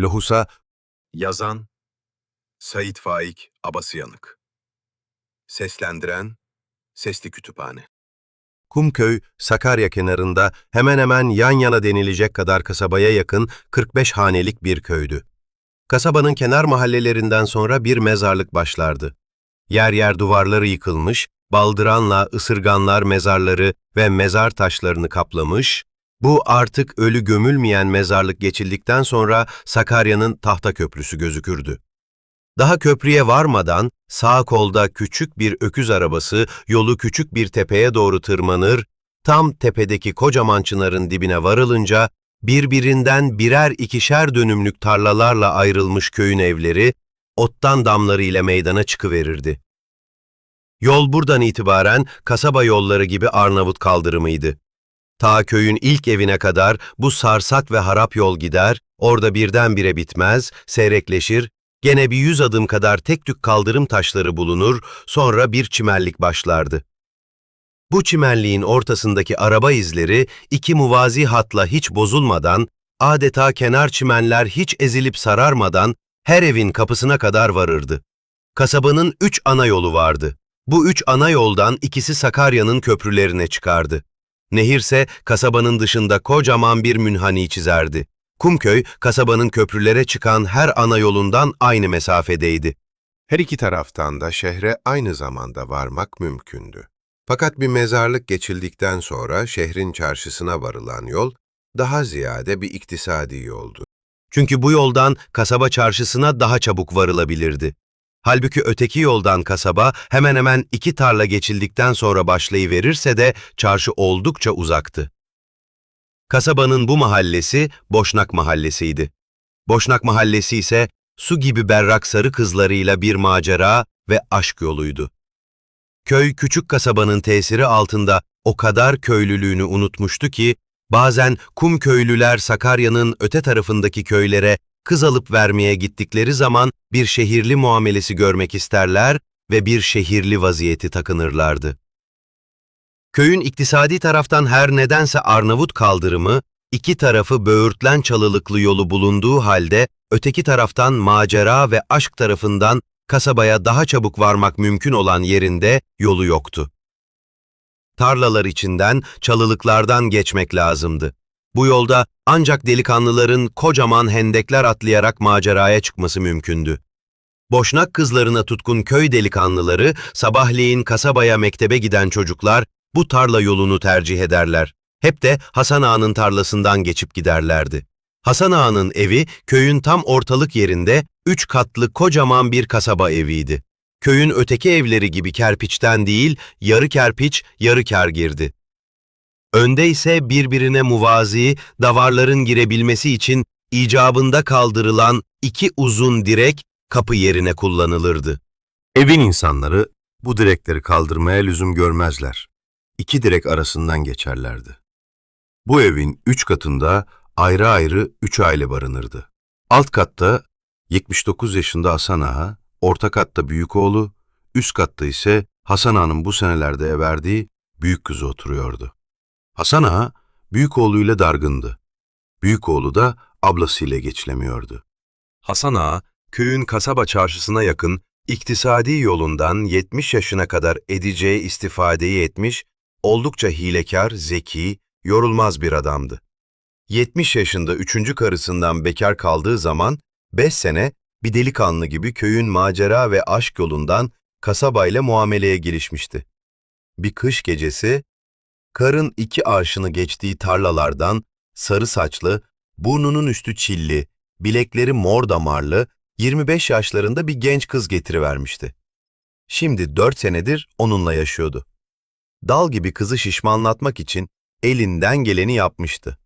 Lohusa Yazan Sait Faik Abasıyanık Seslendiren Sesli Kütüphane Kumköy, Sakarya kenarında hemen hemen yan yana denilecek kadar kasabaya yakın 45 hanelik bir köydü. Kasabanın kenar mahallelerinden sonra bir mezarlık başlardı. Yer yer duvarları yıkılmış, baldıranla ısırganlar mezarları ve mezar taşlarını kaplamış, bu artık ölü gömülmeyen mezarlık geçildikten sonra Sakarya'nın tahta köprüsü gözükürdü. Daha köprüye varmadan sağ kolda küçük bir öküz arabası yolu küçük bir tepeye doğru tırmanır, tam tepedeki kocaman çınarın dibine varılınca birbirinden birer ikişer dönümlük tarlalarla ayrılmış köyün evleri ottan damları ile meydana çıkıverirdi. Yol buradan itibaren kasaba yolları gibi Arnavut kaldırımıydı. Ta köyün ilk evine kadar bu sarsak ve harap yol gider, orada birdenbire bitmez, seyrekleşir, gene bir yüz adım kadar tek tük kaldırım taşları bulunur, sonra bir çimenlik başlardı. Bu çimenliğin ortasındaki araba izleri iki muvazi hatla hiç bozulmadan, adeta kenar çimenler hiç ezilip sararmadan her evin kapısına kadar varırdı. Kasabanın üç ana yolu vardı. Bu üç ana yoldan ikisi Sakarya'nın köprülerine çıkardı. Nehirse kasabanın dışında kocaman bir münhani çizerdi. Kumköy, kasabanın köprülere çıkan her ana yolundan aynı mesafedeydi. Her iki taraftan da şehre aynı zamanda varmak mümkündü. Fakat bir mezarlık geçildikten sonra şehrin çarşısına varılan yol daha ziyade bir iktisadi yoldu. Çünkü bu yoldan kasaba çarşısına daha çabuk varılabilirdi. Halbuki öteki yoldan kasaba hemen hemen iki tarla geçildikten sonra başlayıverirse de çarşı oldukça uzaktı. Kasabanın bu mahallesi Boşnak Mahallesi'ydi. Boşnak Mahallesi ise su gibi berrak sarı kızlarıyla bir macera ve aşk yoluydu. Köy küçük kasabanın tesiri altında o kadar köylülüğünü unutmuştu ki bazen kum köylüler Sakarya'nın öte tarafındaki köylere kız alıp vermeye gittikleri zaman bir şehirli muamelesi görmek isterler ve bir şehirli vaziyeti takınırlardı. Köyün iktisadi taraftan her nedense Arnavut kaldırımı, iki tarafı böğürtlen çalılıklı yolu bulunduğu halde öteki taraftan macera ve aşk tarafından kasabaya daha çabuk varmak mümkün olan yerinde yolu yoktu. Tarlalar içinden, çalılıklardan geçmek lazımdı. Bu yolda ancak delikanlıların kocaman hendekler atlayarak maceraya çıkması mümkündü. Boşnak kızlarına tutkun köy delikanlıları, sabahleyin kasabaya mektebe giden çocuklar bu tarla yolunu tercih ederler. Hep de Hasan Ağa'nın tarlasından geçip giderlerdi. Hasan Ağa'nın evi köyün tam ortalık yerinde üç katlı kocaman bir kasaba eviydi. Köyün öteki evleri gibi kerpiçten değil, yarı kerpiç, yarı kergirdi. Önde ise birbirine muvazi, davarların girebilmesi için icabında kaldırılan iki uzun direk kapı yerine kullanılırdı. Evin insanları bu direkleri kaldırmaya lüzum görmezler. İki direk arasından geçerlerdi. Bu evin üç katında ayrı ayrı üç aile barınırdı. Alt katta 79 yaşında Hasan Ağa, orta katta büyük oğlu, üst katta ise Hasan Ağa'nın bu senelerde everdiği büyük kızı oturuyordu. Hasan Ağa, büyük oğluyla dargındı. Büyük oğlu da ablasıyla geçilemiyordu. Hasan Ağa, köyün kasaba çarşısına yakın iktisadi yolundan 70 yaşına kadar edeceği istifadeyi etmiş, oldukça hilekar, zeki, yorulmaz bir adamdı. 70 yaşında üçüncü karısından bekar kaldığı zaman 5 sene bir delikanlı gibi köyün macera ve aşk yolundan kasabayla muameleye girişmişti. Bir kış gecesi, karın iki arşını geçtiği tarlalardan sarı saçlı, burnunun üstü çilli, bilekleri mor damarlı, 25 yaşlarında bir genç kız getirivermişti. Şimdi 4 senedir onunla yaşıyordu. Dal gibi kızı şişmanlatmak için elinden geleni yapmıştı.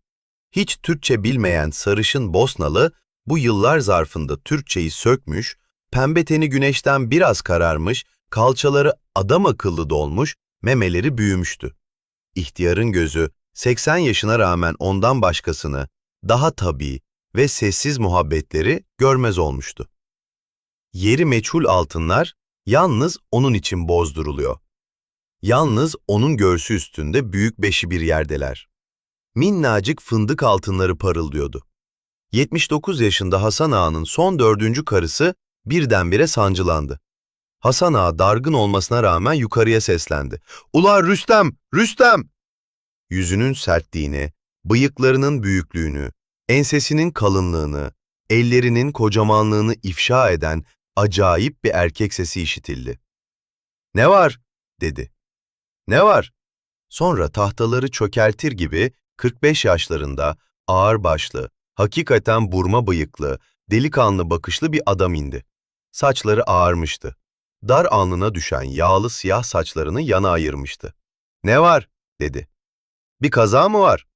Hiç Türkçe bilmeyen sarışın Bosnalı bu yıllar zarfında Türkçeyi sökmüş, pembe teni güneşten biraz kararmış, kalçaları adam akıllı dolmuş, memeleri büyümüştü. İhtiyarın gözü 80 yaşına rağmen ondan başkasını, daha tabii ve sessiz muhabbetleri görmez olmuştu. Yeri meçhul altınlar yalnız onun için bozduruluyor. Yalnız onun göğsü üstünde büyük beşi bir yerdeler. Minnacık fındık altınları parıldıyordu. 79 yaşında Hasan Ağa'nın son dördüncü karısı birdenbire sancılandı. Hasan Ağa dargın olmasına rağmen yukarıya seslendi. Ula Rüstem, Rüstem! Yüzünün sertliğini, bıyıklarının büyüklüğünü, ensesinin kalınlığını, ellerinin kocamanlığını ifşa eden acayip bir erkek sesi işitildi. Ne var? dedi. Ne var? Sonra tahtaları çökeltir gibi 45 yaşlarında ağır başlı, hakikaten burma bıyıklı, delikanlı bakışlı bir adam indi. Saçları ağarmıştı. Dar alnına düşen yağlı siyah saçlarını yana ayırmıştı. Ne var? dedi. Bir kaza mı var?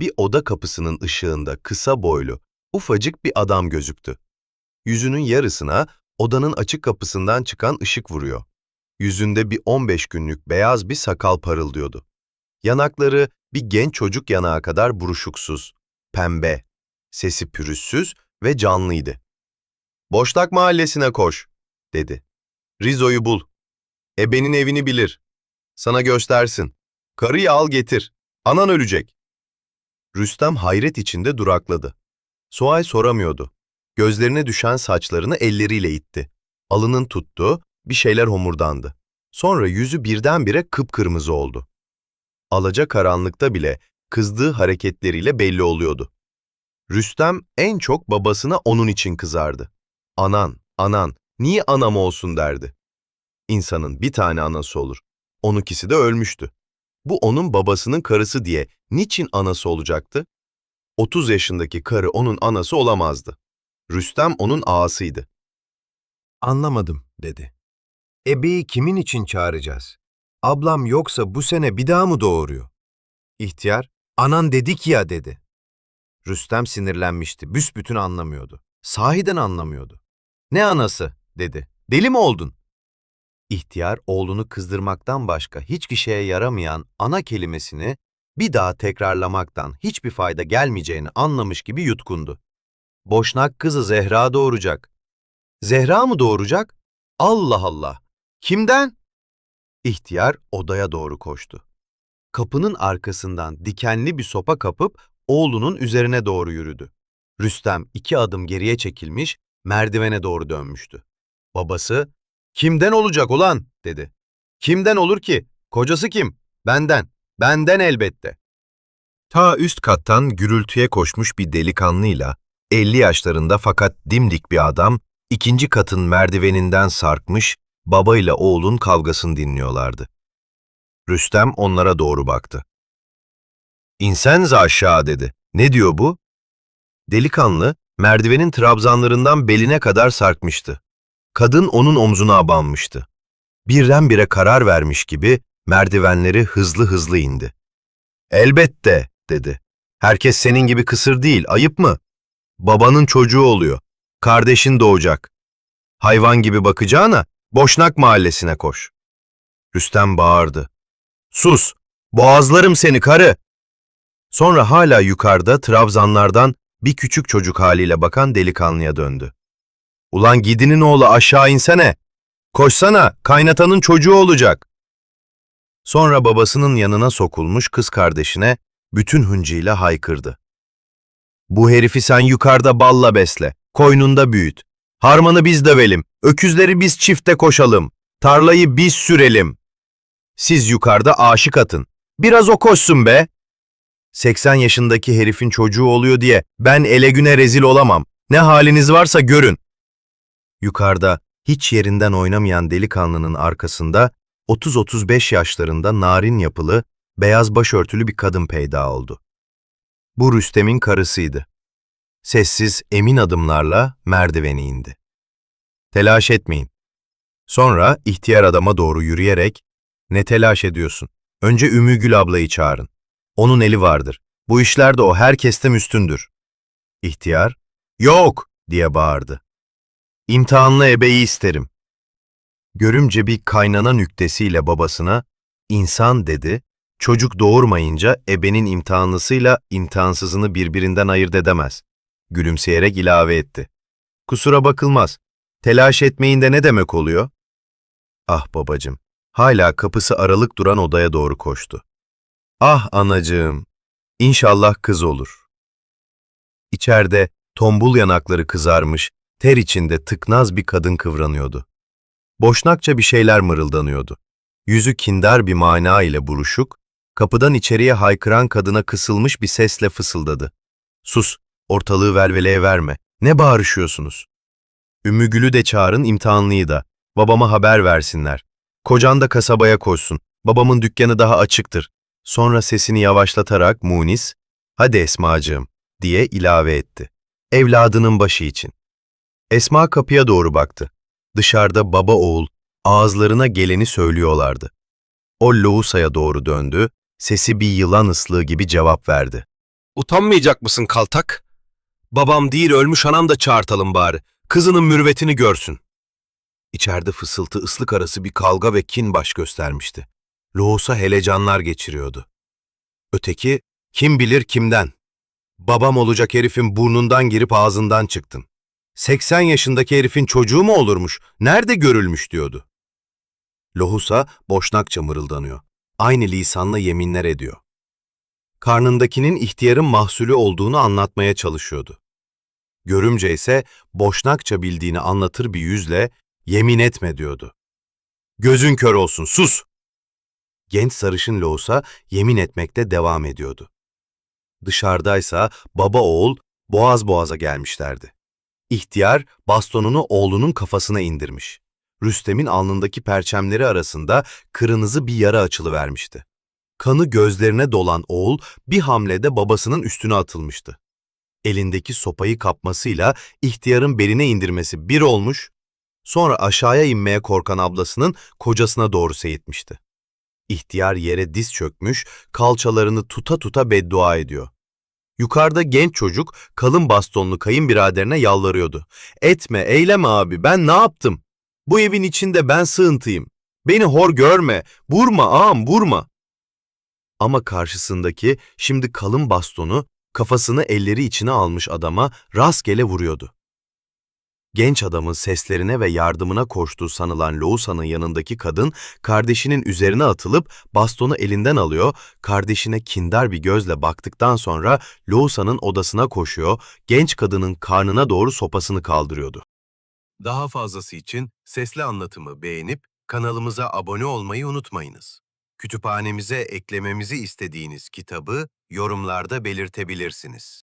Bir oda kapısının ışığında kısa boylu, ufacık bir adam gözüktü. Yüzünün yarısına odanın açık kapısından çıkan ışık vuruyor. Yüzünde bir 15 günlük beyaz bir sakal parıldıyordu. Yanakları bir genç çocuk yanağı kadar buruşuksuz, pembe, sesi pürüzsüz ve canlıydı. Boşnak mahallesine koş, dedi. Rizo'yu bul. Ebenin evini bilir. Sana göstersin. Karıyı al getir. Anan ölecek. Rüstem hayret içinde durakladı. Suay soramıyordu. Gözlerine düşen saçlarını elleriyle itti. Alının tuttu, bir şeyler homurdandı. Sonra yüzü birdenbire kıpkırmızı oldu. Alaca karanlıkta bile kızdığı hareketleriyle belli oluyordu. Rüstem en çok babasına onun için kızardı. Anan, anan, niye anam olsun derdi. İnsanın bir tane anası olur. Onunkisi de ölmüştü. Bu onun babasının karısı diye niçin anası olacaktı? 30 yaşındaki karı onun anası olamazdı. Rüstem onun ağasıydı. Anlamadım, dedi. Ebeyi kimin için çağıracağız? Ablam yoksa bu sene bir daha mı doğuruyor? İhtiyar, anan dedik ya, dedi. Rüstem sinirlenmişti, büsbütün anlamıyordu. Sahiden anlamıyordu. Ne anası, dedi. Deli mi oldun? İhtiyar oğlunu kızdırmaktan başka hiçbir şeye yaramayan ana kelimesini bir daha tekrarlamaktan hiçbir fayda gelmeyeceğini anlamış gibi yutkundu. Boşnak kızı Zehra doğuracak. Zehra mı doğuracak? Allah Allah! Kimden? İhtiyar odaya doğru koştu. Kapının arkasından dikenli bir sopa kapıp oğlunun üzerine doğru yürüdü. Rüstem iki adım geriye çekilmiş, merdivene doğru dönmüştü. Babası, kimden olacak ulan? dedi. Kimden olur ki? Kocası kim? Benden. Benden elbette. Ta üst kattan gürültüye koşmuş bir delikanlıyla 50 yaşlarında fakat dimdik bir adam ikinci katın merdiveninden sarkmış babayla oğlun kavgasını dinliyorlardı. Rüstem onlara doğru baktı. İnsenize aşağı dedi. Ne diyor bu? Delikanlı merdivenin trabzanlarından beline kadar sarkmıştı. Kadın onun omzuna abanmıştı. Birdenbire karar vermiş gibi merdivenleri hızlı hızlı indi. Elbette, dedi. Herkes senin gibi kısır değil, ayıp mı? Babanın çocuğu oluyor. Kardeşin doğacak. Hayvan gibi bakacağına Boşnak mahallesine koş. Rüstem bağırdı. Sus! Boğazlarım seni karı! Sonra hala yukarıda Trabzanlardan bir küçük çocuk haliyle bakan delikanlıya döndü. Ulan gidinin oğlu aşağı insene! Koşsana, kaynatanın çocuğu olacak! Sonra babasının yanına sokulmuş kız kardeşine bütün hıncıyla haykırdı. Bu herifi sen yukarıda balla besle, koynunda büyüt. Harmanı biz dövelim, öküzleri biz çifte koşalım, tarlayı biz sürelim. Siz yukarıda aşık atın. Biraz o koşsun be. 80 yaşındaki herifin çocuğu oluyor diye ben ele güne rezil olamam. Ne haliniz varsa görün. Yukarıda hiç yerinden oynamayan delikanlının arkasında 30-35 yaşlarında narin yapılı, beyaz başörtülü bir kadın peyda oldu. Bu Rüstem'in karısıydı. Sessiz, emin adımlarla merdiveni indi. Telaş etmeyin. Sonra ihtiyar adama doğru yürüyerek, ne telaş ediyorsun? Önce Ümmü Gül ablayı çağırın. Onun eli vardır. Bu işlerde o herkesten üstündür. İhtiyar, yok diye bağırdı. İmtihanlı ebeyi isterim. Görümce bir kaynana nüktesiyle babasına, insan dedi, çocuk doğurmayınca ebenin imtihanlısıyla imtihansızını birbirinden ayırt edemez. Gülümseyerek ilave etti. Kusura bakılmaz. Telaş etmeyin de ne demek oluyor? Ah babacım, hala kapısı aralık duran odaya doğru koştu. Ah anacığım, İnşallah kız olur. İçeride tombul yanakları kızarmış, ter içinde tıknaz bir kadın kıvranıyordu. Boşnakça bir şeyler mırıldanıyordu. Yüzü kindar bir mana ile buruşuk, kapıdan içeriye haykıran kadına kısılmış bir sesle fısıldadı. Sus, ortalığı velveleye verme. Ne bağırışıyorsunuz? Ümmü Gül'ü de çağırın imtihanlıyı da. Babama haber versinler. Kocan da kasabaya koşsun. Babamın dükkanı daha açıktır. Sonra sesini yavaşlatarak Munis, hadi Esmacığım diye ilave etti. Evladının başı için. Esma kapıya doğru baktı. Dışarıda baba oğul ağızlarına geleni söylüyorlardı. O Loğusa'ya doğru döndü, sesi bir yılan ıslığı gibi cevap verdi. Utanmayacak mısın kaltak? Babam değil ölmüş anam da çağırtalım bari. Kızının mürvetini görsün. İçeride fısıltı ıslık arası bir kavga ve kin baş göstermişti. Loğusa helecanlar geçiriyordu. Öteki, kim bilir kimden? Babam olacak herifin burnundan girip ağzından çıktın. 80 yaşındaki herifin çocuğu mu olurmuş? Nerede görülmüş diyordu. Lohusa boşnakça mırıldanıyor. Aynı lisanla yeminler ediyor. Karnındakinin ihtiyarın mahsulü olduğunu anlatmaya çalışıyordu. Görümce ise boşnakça bildiğini anlatır bir yüzle yemin etme diyordu. Gözün kör olsun, sus! Genç sarışın Lohusa yemin etmekte devam ediyordu. Dışarıdaysa baba oğul boğaz boğaza gelmişlerdi. İhtiyar bastonunu oğlunun kafasına indirmiş. Rüstem'in alnındaki perçemleri arasında kırmızı bir yara açılıvermişti. Kanı gözlerine dolan oğul bir hamlede babasının üstüne atılmıştı. Elindeki sopayı kapmasıyla ihtiyarın beline indirmesi bir olmuş, sonra aşağıya inmeye korkan ablasının kocasına doğru seyitmişti. İhtiyar yere diz çökmüş, kalçalarını tuta tuta beddua ediyor. Yukarıda genç çocuk kalın bastonlu kayınbiraderine yalvarıyordu. Etme, eyleme abi, ben ne yaptım? Bu evin içinde ben sığıntıyım. Beni hor görme, vurma ağam, vurma. Ama karşısındaki şimdi kalın bastonu kafasını elleri içine almış adama rastgele vuruyordu. Genç adamın seslerine ve yardımına koştuğu sanılan Loğusa'nın yanındaki kadın kardeşinin üzerine atılıp bastonu elinden alıyor, kardeşine kindar bir gözle baktıktan sonra Loğusa'nın odasına koşuyor, genç kadının karnına doğru sopasını kaldırıyordu. Daha fazlası için sesli anlatımı beğenip kanalımıza abone olmayı unutmayınız. Kütüphanemize eklememizi istediğiniz kitabı yorumlarda belirtebilirsiniz.